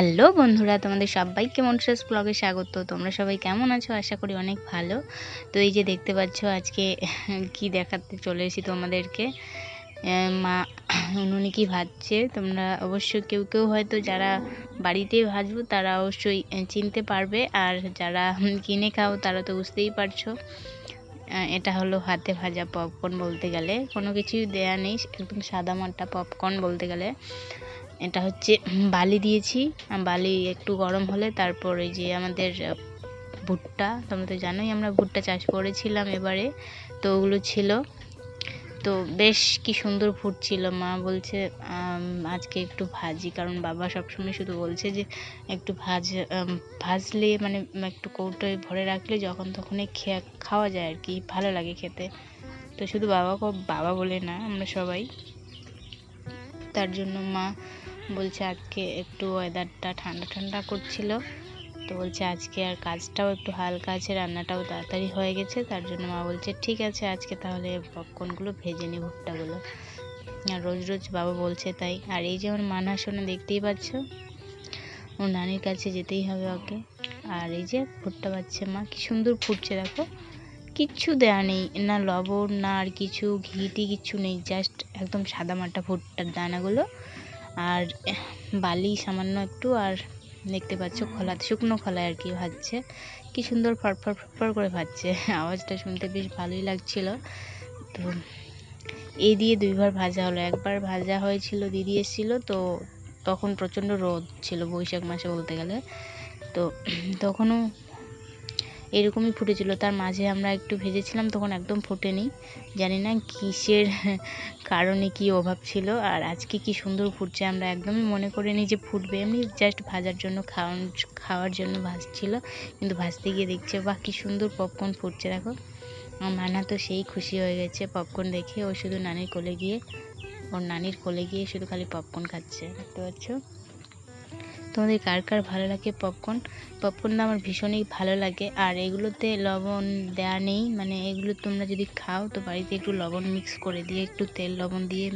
Hello বন্ধুরা, তোমাদের সবাইকে মনসাস ব্লগে স্বাগত। তোমরা সবাই কেমন আছো? আশা করি অনেক ভালো। তো এই যে দেখতে পাচ্ছ, আজকে কি দেখাতে চলে এসেছি তোমাদেরকে? মা উনুনে কি ভাজছে? তোমরা অবশ্যই কেউ কেউ হয়তো যারা বাড়িতে ভাজবো, তারা অবশ্যই চিনতে পারবে। আর যারা কিনে খাও, তারা তো বুঝতেই পারছ। এটা হলো হাতে ভাজা পপকর্ন বলতে গেলে। কোনো কিছুই দেয়া নেই, একদম সাদা মাটা পপকর্ন বলতে গেলে। এটা হচ্ছে বালি দিয়েছি। বালি একটু গরম হলে তারপর যে আমাদের ভুট্টা, তোমরা তো জানোই আমরা ভুট্টা চাষ করেছিলাম এবারে, তো ওগুলো ছিল। তো বেশ কি সুন্দর ফুটছিল, মা বলছে আজকে একটু ভাজি, কারণ বাবা সবসময় শুধু বলছে যে একটু ভাজ ভাজলে মানে একটু কৌটোয় ভরে রাখলে যখন তখনই খেয়া, খাওয়া যায় আর কি, ভালো লাগে খেতে। তো শুধু বাবাকে, বাবা বলে না, আমরা সবাই। তার জন্য মা বলছে আজকে একটু ওয়েদারটা ঠান্ডা ঠান্ডা করছিল। তো বলছে আজকে আর কাজটাও একটু হালকা আছে, রান্নাটাও তাড়াতাড়ি হয়ে গেছে। তার জন্য মা বলছে, ঠিক আছে, আজকে তাহলে পপকর্নগুলো ভেজে নি ভুট্টাগুলো। আর রোজ রোজ বাবা বলছে তাই। আর এই যেমন মানা শোনা দেখতেই পাচ্ছ, ওর নানির কাছে যেতেই হবে ওকে। আর এই যে ভুট্টা পাচ্ছে মা, কি সুন্দর ফুটছে দেখো। কিচ্ছু দেওয়া নেই। না লবণ, না আর কিছু, ঘিটি কিচ্ছু নেই। জাস্ট একদম সাদা মাটা ভুট্টার দানাগুলো। আর বালি সামান্য একটু, আর দেখতে পাচ্ছ খোলা শুকনো খোলায় আর কি ভাজছে। কি সুন্দর ফরফর ফরফর করে ভাজছে। আওয়াজটা শুনতে বেশ ভালোই লাগছিল। তো এই দিয়ে দুইবার ভাজা হলো। একবার ভাজা হয়েছিল, দিদি এসেছিল, তো তখন প্রচণ্ড রোদ ছিল বৈশাখ মাসে বলতে গেলে। তো তখনও এরকমই ফুটেছিল। তার মাঝে আমরা একটু ভেজেছিলাম, তখন একদম ফোটেনি। জানি না কিসের কারণে কি অভাব ছিল, আর আজকে কি সুন্দর ফুটছে, আমরা একদমই মনে করিনি যে ফুটবে। এমনি জাস্ট ভাজার জন্য, খাওয়ান, খাওয়ার জন্য ভাজছিল, কিন্তু ভাজতে গিয়ে দেখছে, বাহ, কি সুন্দর পপকর্ন ফুটছে, দেখো। আমার মানা তো সেই খুশি হয়ে গেছে পপকর্ন দেখে। ও শুধু নানির কোলে গিয়ে, ওর নানির কোলে গিয়ে শুধু খালি পপকর্ন খাচ্ছে, দেখতে পাচ্ছ? তোমাদের কার কার ভালো লাগে পপকর্ন পপকর্নটা আমার ভীষণই ভালো লাগে। আর এগুলোতে লবণ দেওয়া নেই। মানে এগুলো তোমরা যদি খাও তো বাড়িতে একটু লবণ মিক্স করে দিয়ে, একটু তেল লবণ দিয়ে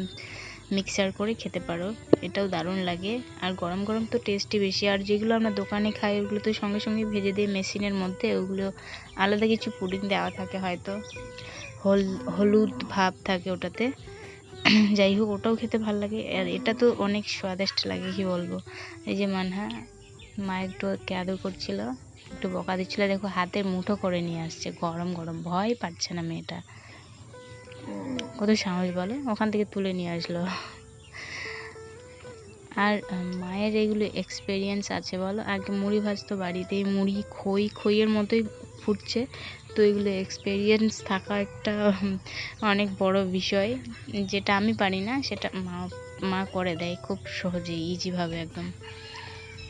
মিক্সার করে খেতে পারো। এটাও দারুণ লাগে। আর গরম গরম তো টেস্টই বেশি। আর যেগুলো আমরা দোকানে খাই, ওগুলো তো সঙ্গে সঙ্গে ভেজে দিই মেশিনের মধ্যে ওগুলো আলাদা কিছু পুডিং দেওয়া থাকে হয়তো। হল, হলুদ ভাব থাকে ওটাতে। যাই হোক ওটাও খেতে ভালো লাগে। আর এটা তো অনেক স্বাদিষ্ট লাগে, কি বলব? এই যে মানহা, মা একটু আদর করছিল, একটু বকা দিচ্ছিল, দেখো হাতে মুঠো করে নিয়ে আসছে, গরম গরম, ভয় পাচ্ছে না মেয়েটা। কত সাহস বলে, ওখান থেকে তুলে নিয়ে আসলো। আর মায়ের এগুলো এক্সপেরিয়েন্স আছে বলো? আগে মুড়ি ভাজতো বাড়িতেই, মুড়ি খই, খইয়ের মতোই ফুটছে। তো এগুলো এক্সপেরিয়েন্স থাকা একটা অনেক বড় বিষয়। যেটা আমি পারি না, সেটা মা মা করে দেয় খুব সহজেই ইজিভাবে একদম।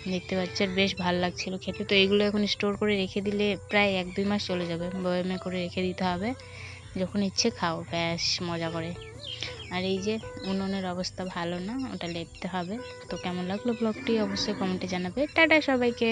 দেখতে পাচ্ছি, আর বেশ ভালো লাগছিল খেতে। তো এগুলো এখন স্টোর করে রেখে দিলে প্রায় এক, দুই মাস চলে যাবে। বয়মে করে রেখে দিতে হবে। যখন ইচ্ছে খাও, ব্যাস, মজা করে। আর এই যে উনুনের অবস্থা ভালো না, ওটা লেপতে হবে। তো কেমন লাগল ব্লগটি অবশ্যই কমেন্টে জানাবে। টাটা সবাইকে।